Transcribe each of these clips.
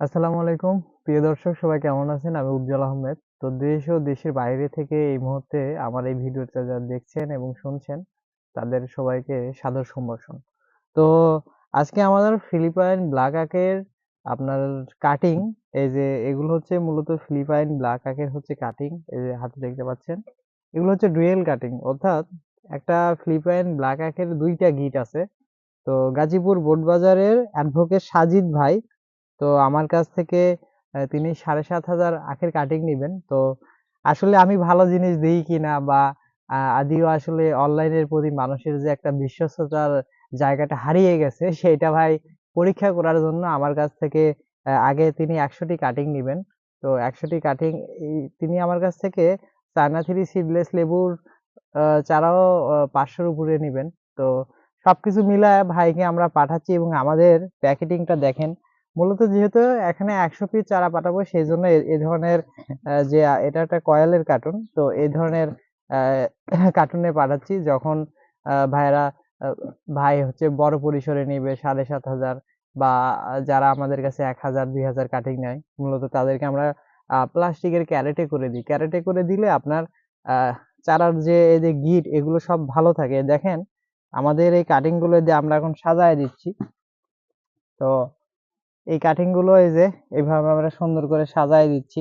আসসালামু আলাইকুম। প্রিয় দর্শক, সবাই কেমন আছেন? আমি উজ্জ্বল আহমেদ। তো দেশ ও দেশের বাইরে থেকে এই মুহূর্তে আমার এই ভিডিওটা যারা দেখছেন এবং শুনছেন, তাদের সবাইকে সাদর সম্ভাষণ। তো আজকে আমাদের ফিলিপাইন ব্ল্যাক আকের আপনার কাটিং এই যে এগুলো হচ্ছে মূলত ফিলিপাইন ব্ল্যাক আকের হচ্ছে কাটিং এই যে হাতে দেখতে পাচ্ছেন। এগুলো হচ্ছে ডুয়েল কাটিং অর্থাৎ একটা ফিলিপাইন ব্ল্যাক আকের দুইটা গিট আছে। তো গাজীপুর বোটবাজারের অ্যাডভোকেট সাজিদ ভাই তো আমার কাছ থেকে তিনি সাড়ে সাত হাজার আখের কাটিং নিবেন। তো আসলে আমি ভালো জিনিস দিই কিনা বা আদিও আসলে অনলাইনের প্রতি মানুষের যে একটা বিশ্বস্ততার জায়গাটা হারিয়ে গেছে সেটা ভাই পরীক্ষা করার জন্য আমার কাছ থেকে আগে তিনি একশোটি কাটিং নিবেন। তো একশোটি কাটিং তিনি আমার কাছ থেকে চায়না থ্রি সিডলেস লেবুর চারাও পাঁচশোর উপরে নিবেন। তো সবকিছু মিলায় ভাইকে আমরা পাঠাচ্ছি এবং আমাদের প্যাকেটিংটা দেখেন। মূলত যেহেতু এখানে একশো পিস চারা পাঠাবো সেই জন্য এ- ধরনের যে এটা একটা কয়েলের কার্টুন তো এই ধরনের কার্টুনে পাঠাচ্ছি। যখন আহ, ভাইয়েরা ভাই হচ্ছে বড় পরিসরে নিবে সাড়ে সাত হাজার বা যারা আমাদের কাছে এক হাজার দুই হাজার কাটিং নেয় মূলত তাদেরকে আমরা প্লাস্টিকের ক্যারেটে করে দিই। ক্যারেটে করে দিলে আপনার চারার যে এই যে গিট এগুলো সব ভালো থাকে। দেখেন আমাদের এই কাটিংগুলো দিয়ে আমরা এখন সাজায় দিচ্ছি। তো এই কাটিংগুলো এই যে, এইভাবে আমরা সুন্দর করে সাজায় দিচ্ছি।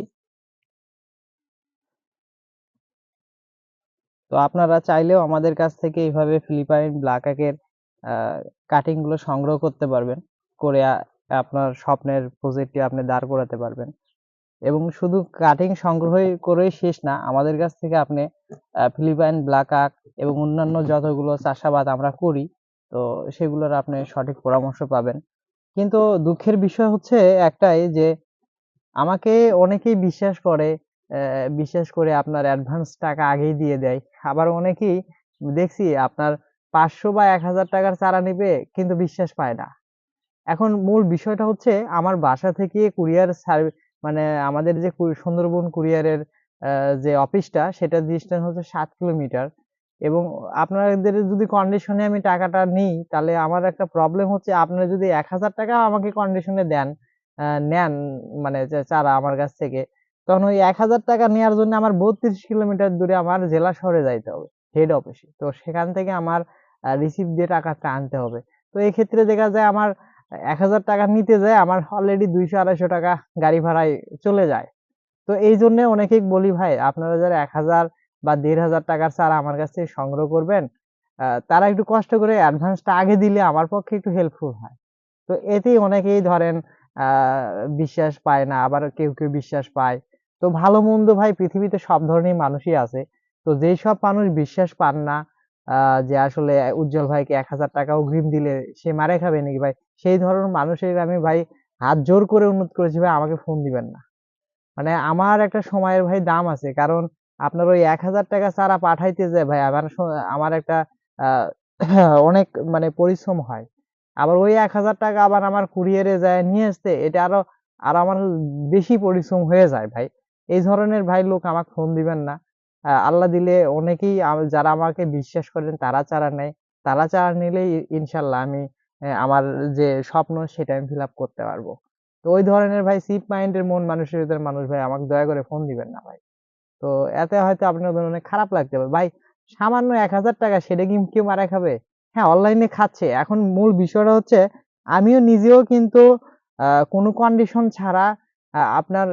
তো আপনারা চাইলেও আমাদের কাছ থেকে এইভাবে ফিলিপাইন ব্ল্যাক আকের কাটিংগুলো সংগ্রহ করতে পারবেন। করে আপনার স্বপ্নের প্রজেক্টটি আপনি দাঁড় করাতে পারবেন। এবং শুধু কাটিং সংগ্রহ করেই শেষ না, আমাদের কাছ থেকে আপনি ফিলিপাইন ব্ল্যাক আক এবং অন্যান্য যতগুলো চাষাবাদ আমরা করি, তো সেগুলোর আপনি সঠিক পরামর্শ পাবেন। কিন্তু দুঃখের বিষয় হচ্ছে একটাই যে, আমাকে অনেকেই বিশ্বাস করে বিশ্বাস করে আপনার অ্যাডভান্স টাকা আগেই দিয়ে দেয়। আবার অনেকেই দেখছি আপনার পাঁচশো বা এক হাজার টাকার চারা নেবে কিন্তু বিশ্বাস পায় না। এখন মূল বিষয়টা হচ্ছে আমার বাসা থেকে কুরিয়ার মানে আমাদের যে সুন্দরবন কুরিয়ারের যে অফিসটা সেটা ডিস্টেন্স হচ্ছে সাত কিলোমিটার। এবং আপনাদের যদি কন্ডিশনে আমি টাকাটা নিই, তাহলে আমার একটা প্রবলেম হচ্ছে, আপনারা যদি এক হাজার টাকা আমাকে কন্ডিশনে দেন নেন মানে চারা আমার কাছ থেকে, তখন ওই এক হাজার টাকা নেওয়ার জন্য আমার বত্রিশ কিলোমিটার দূরে আমার জেলা শহরে যাইতে হবে হেড অফিসে তো সেখান থেকে আমার রিসিভ দিয়ে টাকাটা আনতে হবে। তো এই ক্ষেত্রে দেখা যায় আমার এক হাজার টাকা নিতে যায়, আমার অলরেডি দুইশো, আড়াইশো টাকা গাড়ি ভাড়ায় চলে যায়। তো এই জন্য অনেকেই বলি, ভাই, আপনারা যারা এক হাজার বা দেড় হাজার টাকার চারা আমার কাছ থেকে সংগ্রহ করবেন তারা একটু কষ্ট করে অ্যাডভান্সটা আগে দিলে আমার পক্ষে একটু হেল্পফুল হয়। তো এতেই অনেকেই ধরেন বিশ্বাস পায় না, আবার কেউ কেউ বিশ্বাস পায়। তো ভালো মন্দ ভাই, পৃথিবীতে সব ধরনের মানুষই আছে। তো যেই সব মানুষ বিশ্বাস পান না যে আসলে উজ্জ্বল ভাইকে এক হাজার টাকা অগ্রিম দিলে সে মারে খাবে নাকি ভাই, সেই ধরনের মানুষের আমি ভাই হাত জোর করে অনুরোধ করেছি ভাই, আমাকে ফোন দিবেন না। মানে আমার একটা সময়ের ভাই দাম আছে, কারণ আপনার ওই এক হাজার টাকা চারা পাঠাইতে যায় ভাই আমার আমার একটা অনেক মানে পরিশ্রম হয়। আবার ওই এক হাজার টাকা আবার আমার কুরিয়ারে যায়, নিয়ে আসতে, এটা আরও, আর আমার বেশি পরিশ্রম হয়ে যায় ভাই। এই ধরনের ভাই লোক আমাকে ফোন দিবেন না। আল্লাহ দিলে অনেকেই যারা আমাকে বিশ্বাস করেন তারা চারা নেয়। তারা চারা নিলেই ইনশাল্লাহ আমি আমার যে স্বপ্ন সেটা আমি ফিল আপ করতে পারব। তো ওই ধরনের ভাই সিপ মাইন্ডের মন মানসিকতার মানুষ ভাই, আমাকে দয়া করে ফোন দিবেন না ভাই। তো এতে হয়তো আপনার অনেক খারাপ লাগতে পারে। ভাই, সামান্য এক হাজার টাকা সেটা কি কেউ মারা খাবে? হ্যাঁ অনলাইনে খাচ্ছে। এখন মূল বিষয়টা হচ্ছে, আমিও নিজেও কিন্তু কোনো কন্ডিশন ছাড়া আপনার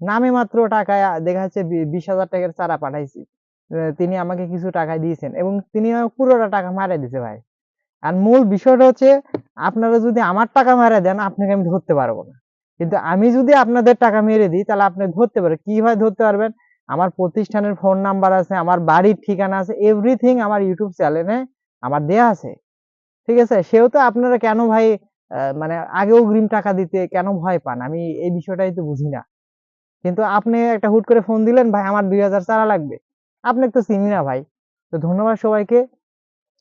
নামে মাত্র টাকায় দেখা যাচ্ছে বিশ হাজার টাকার চারা পাঠাইছি। তিনি আমাকে কিছু টাকা দিয়েছেন এবং তিনি পুরোটা টাকা মারা দিছে ভাই। আর মূল বিষয়টা হচ্ছে, আপনারা যদি আমার টাকা মেরে দেন, আপনাকে আমি ধরতে পারব না। কিন্তু আমি যদি আপনাদের টাকা মেরে দিই, তাহলে আপনি ধরতে পারবেন। কীভাবে ধরতে পারবেন? আমার প্রতিষ্ঠানের ফোন নাম্বার আছে, আমার বাড়ির ঠিকানা আছে এভরিথিং আমার ইউটিউব চ্যানেলে আমার দেয়া আছে। ঠিক আছে? সেহেতু আপনারা কেন ভাই মানে আগে অগ্রিম টাকা দিতে কেন ভয় পান? আমি এই বিষয়টাই তো বুঝি না। কিন্তু আপনি একটা হুট করে ফোন দিলেন, ভাই আমার দুই হাজার চারা লাগবে। আপনি তো চিনি না ভাই। তো ধন্যবাদ সবাইকে।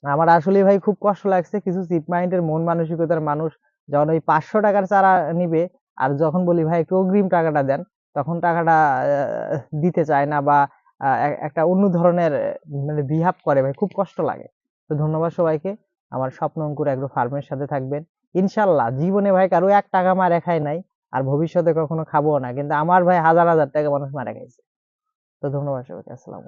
আমার আসলে ভাই খুব কষ্ট লাগছে, কিছু চিপ মাইন্ডের মন মানসিকতার মানুষ যখন ওই পাঁচশো টাকার চারা নিবে, আর যখন বলি, ভাই একটু অগ্রিম টাকাটা দেন। তখন টাকাটা দিতে চায় না বা একটা অন্য ধরনের মানে বিহাব করে ভাই খুব কষ্ট লাগে। তো ধন্যবাদ সবাইকে। আমার স্বপ্ন অঙ্কুর এগ্রো ফার্মের সাথে থাকবেন। ইনশাল্লাহ, জীবনে ভাই কারও এক টাকা মারে খায় নাই আর ভবিষ্যতে কখনো খাব না। কিন্তু আমার ভাই হাজার হাজার টাকা মানুষ মারা গেছে। তো ধন্যবাদ সবাইকে। আসসালাম